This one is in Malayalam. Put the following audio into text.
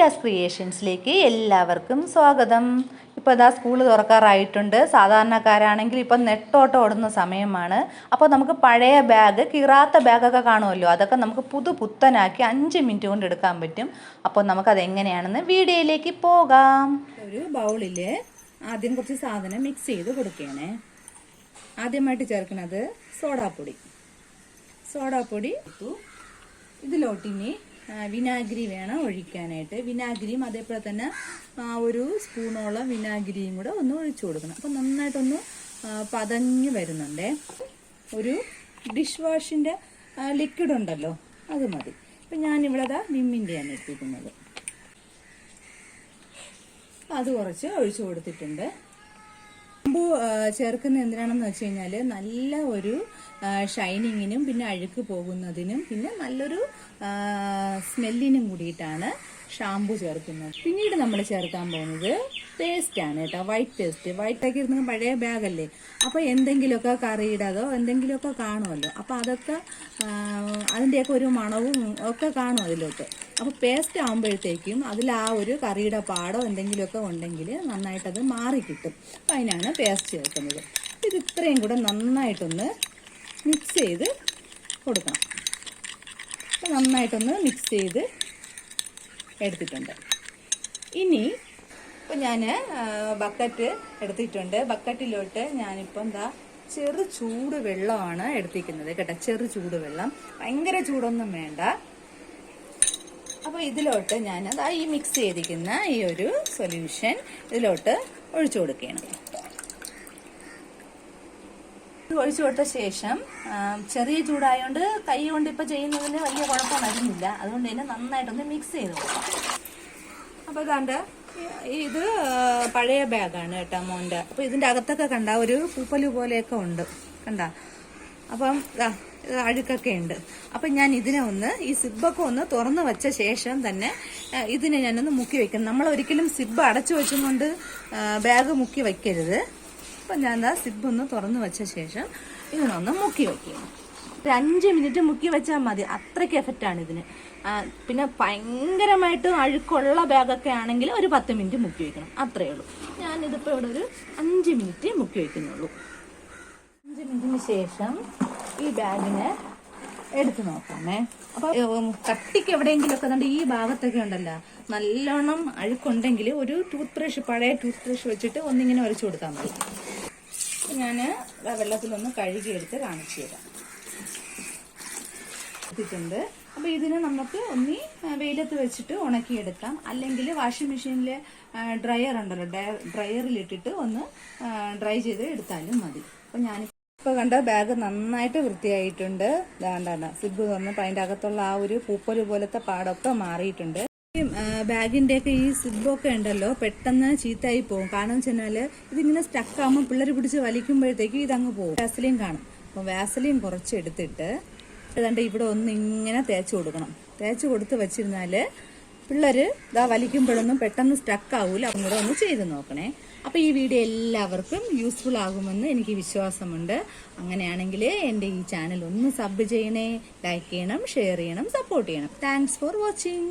നീരാസ് ക്രിയേഷൻസിലേക്ക് എല്ലാവർക്കും സ്വാഗതം. ഇപ്പോൾ ഇതാ സ്കൂൾ തുറക്കാറായിട്ടുണ്ട്. സാധാരണക്കാരാണെങ്കിൽ ഇപ്പം നെട്ടോട്ടം ഓടുന്ന സമയമാണ്. അപ്പോൾ നമുക്ക് പഴയ ബാഗ് കീറാത്ത ബാഗൊക്കെ കാണുമല്ലോ? അതൊക്കെ നമുക്ക് പുതു പുത്തനാക്കി അഞ്ച് മിനിറ്റ് കൊണ്ട് എടുക്കാൻ പറ്റും. അപ്പോൾ നമുക്കത് എങ്ങനെയാണെന്ന് വീഡിയോയിലേക്ക് പോകാം. ഒരു ബൗളിൽ ആദ്യം കുറച്ച് സാധനം മിക്സ് ചെയ്ത് കൊടുക്കുകയാണേ. ആദ്യമായിട്ട് ചേർക്കുന്നത് സോഡാപ്പൊടി. സോഡാപ്പൊടി ഇതിലോട്ടിനി വിനാഗിരി വേണം ഒഴിക്കാനായിട്ട്. വിനാഗിരിയും അതേപോലെ തന്നെ ഒരു സ്പൂണോളം വിനാഗിരിയും കൂടെ ഒന്ന് ഒഴിച്ചു കൊടുക്കണം. അപ്പം നന്നായിട്ടൊന്ന് പതഞ്ഞു വരുന്നുണ്ടേ. ഒരു ഡിഷ് വാഷിന്റെ ലിക്വിഡ് ഉണ്ടല്ലോ അത് മതി. അപ്പം ഞാനിവിടെ അതാ വിമ്മിന്റെയാണ് ഇട്ടിരിക്കുന്നത്. അത് കുറച്ച് ഒഴിച്ചു കൊടുത്തിട്ടുണ്ട്. ഷാമ്പു ചേർക്കുന്ന എന്തിനാണെന്ന് വെച്ച് കഴിഞ്ഞാൽ നല്ല ഒരു ഷൈനിങ്ങിനും പിന്നെ അഴുക്ക് പോകുന്നതിനും പിന്നെ നല്ലൊരു സ്മെല്ലിനും കൂടിയിട്ടാണ് ഷാമ്പു ചേർക്കുന്നത് പിന്നീട് നമ്മൾ ചേർക്കാൻ പോകുന്നത് പേസ്റ്റ് ആണ് കേട്ടോ. വൈറ്റ് പേസ്റ്റ് വൈറ്റ് ആക്കി ഇരുന്ന പഴയ ബാഗല്ലേ അപ്പോൾ എന്തെങ്കിലുമൊക്കെ കറിയിടതോ എന്തെങ്കിലുമൊക്കെ കാണുമല്ലോ. അപ്പോൾ അതൊക്കെ അതിന്റെയൊക്കെ ഒരു മണവും ഒക്കെ കാണും അതിലൊക്കെ അപ്പോൾ പേസ്റ്റ് ആകുമ്പോഴത്തേക്കും അതിൽ ആ ഒരു കറിയുടെ പാടോ എന്തെങ്കിലുമൊക്കെ ഉണ്ടെങ്കിൽ നന്നായിട്ടത് മാറി കിട്ടും. അപ്പോൾ അതിനാണ് പേസ്റ്റ് ചേർക്കുന്നത്. ഇത് ഇത്രയും കൂടെ നന്നായിട്ടൊന്ന് മിക്സ് ചെയ്ത് കൊടുക്കണം. അപ്പോൾ നന്നായിട്ടൊന്ന് മിക്സ് ചെയ്ത് എടുത്തിട്ടുണ്ട്. ഇനി ഇപ്പം ഞാൻ ബക്കറ്റ് എടുത്തിട്ടുണ്ട്. ബക്കറ്റിലോട്ട് ഞാനിപ്പം എന്താ ചെറു ചൂട് വെള്ളമാണ് എടുത്തിരിക്കുന്നത് കേട്ടോ. ചെറു ചൂട് വെള്ളം. ഭയങ്കര ചൂടൊന്നും വേണ്ട. അപ്പോൾ ഇതിലോട്ട് ഞാൻ അതാ ഈ മിക്സ് ചെയ്തിരിക്കുന്ന ഈ ഒരു സൊല്യൂഷൻ ഇതിലോട്ട് ഒഴിച്ചു കൊടുക്കുകയാണ്. ഒഴിച്ചു കൊടുത്ത ശേഷം ചെറിയ ചൂടായതുകൊണ്ട് കൈ കൊണ്ട് ഇപ്പം ചെയ്യുന്നതിന് വലിയ കുഴപ്പം വരുന്നില്ല. അതുകൊണ്ട് തന്നെ നന്നായിട്ടൊന്ന് മിക്സ് ചെയ്ത്. കൊടുക്കാം അപ്പോൾ ഇതാണ്ട് ഇത് പഴയ ബാഗാണ് കേട്ടോ മോന്റെ അപ്പോൾ ഇതിന്റെ അകത്തൊക്കെ കണ്ട ഒരു പൂപ്പൽ പോലെയൊക്കെ ഉണ്ട്. കണ്ട? അപ്പം അഴുക്കൊക്കെ ഉണ്ട്. അപ്പം ഞാൻ ഇതിനെ ഒന്ന് ഈ സിബൊക്കെ ഒന്ന് തുറന്നു വെച്ച ശേഷം തന്നെ ഇതിനെ ഞാനൊന്ന് മുക്കി വെക്കണം നമ്മൾ ഒരിക്കലും സിബ് അടച്ചു വെച്ചുകൊണ്ട് ബാഗ് മുക്കി വെക്കരുത്. അപ്പം ഞാൻ ആ സിബ് ഒന്ന് തുറന്നു വെച്ച ശേഷം ഇതിനൊന്ന് മുക്കി വെക്കും. ഒരു അഞ്ച് മിനിറ്റ് മുക്കി വെച്ചാൽ മതി. അത്രയ്ക്ക് എഫക്റ്റാണ് ഇതിന്. പിന്നെ ഭയങ്കരമായിട്ട് അഴുക്കുള്ള ബാഗൊക്കെ ആണെങ്കിൽ ഒരു പത്ത് മിനിറ്റ് മുക്കി വെക്കണം. അത്രയേ ഉള്ളൂ. ഞാനിതിപ്പോൾ ഇവിടെ ഒരു അഞ്ച് മിനിറ്റ് മുക്കി വെക്കുന്നുള്ളൂ. അഞ്ച് മിനിറ്റിന് ശേഷം ഈ ബാഗിനെ എടുത്തു നോക്കാമേ. അപ്പോൾ കട്ടിക്ക് എവിടെയെങ്കിലുമൊക്കെ ദാണ്ട് ഈ ഭാഗത്തൊക്കെ ഉണ്ടല്ലോ. നല്ലോണം അഴുക്കുണ്ടെങ്കിൽ ഒരു ടൂത്ത് ബ്രഷ് പഴയ ടൂത്ത് ബ്രഷ് വെച്ചിട്ട് ഒന്നിങ്ങനെ ഉരച്ചു കൊടുത്താൽ മതി. ഞാൻ വെള്ളത്തിലൊന്ന് കഴുകിയെടുത്ത് കാണിച്ചു തരാം. എടുത്തിട്ടുണ്ട്. അപ്പൊ ഇതിന് നമുക്ക് ഒന്നി വെയിലത്ത് വെച്ചിട്ട് ഉണക്കിയെടുക്കാം. അല്ലെങ്കിൽ വാഷിംഗ് മെഷീനിൽ ഡ്രയർ ഉണ്ടല്ലോ ഡ്രയറിൽ ഇട്ടിട്ട് ഒന്ന് ഡ്രൈ ചെയ്ത് എടുത്താലും മതി. അപ്പൊ ഞാൻ ഇപ്പൊ കണ്ട ബാഗ് നന്നായിട്ട് വൃത്തിയായിട്ടുണ്ട്. വേണ്ട സിബ് തുറന്നപ്പോൾ അതിന്റെ അകത്തുള്ള ആ ഒരു പൂപ്പൽ പോലത്തെ പാടൊക്കെ മാറിയിട്ടുണ്ട്. ഈ ബാഗിന്റെ ഒക്കെ ഈ സിബൊക്കെ ഉണ്ടല്ലോ പെട്ടെന്ന് ചീത്തായി പോകും. കാരണം എന്ന് വെച്ചാൽ ഇതിങ്ങനെ സ്റ്റക്ക് ആകുമ്പോൾ പിള്ളേർ പിടിച്ച് വലിക്കുമ്പോഴത്തേക്ക് ഇതങ്ങ് പോകും. വാസലിൻ കാണും. അപ്പോൾ വാസലിൻ കുറച്ച് എടുത്തിട്ട് ഏതാണ്ട് ഇവിടെ ഒന്ന് ഇങ്ങനെ തേച്ച് കൊടുക്കണം. തേച്ച് കൊടുത്ത് വെച്ചിരുന്നാൽ പിള്ളേര് ഇതാ വലിക്കുമ്പോഴൊന്നും പെട്ടെന്ന് സ്റ്റക്ക് ആവൂല. അതും കൂടെ ഒന്ന് ചെയ്ത് നോക്കണേ. അപ്പോൾ ഈ വീഡിയോ എല്ലാവർക്കും യൂസ്ഫുൾ ആകുമെന്ന് എനിക്ക് വിശ്വാസമുണ്ട്. അങ്ങനെയാണെങ്കിൽ എന്റെ ഈ ചാനൽ ഒന്ന് സബ് ചെയ്യണേ. ലൈക്ക് ചെയ്യണം ഷെയർ ചെയ്യണം സപ്പോർട്ട് ചെയ്യണം. Thanks for watching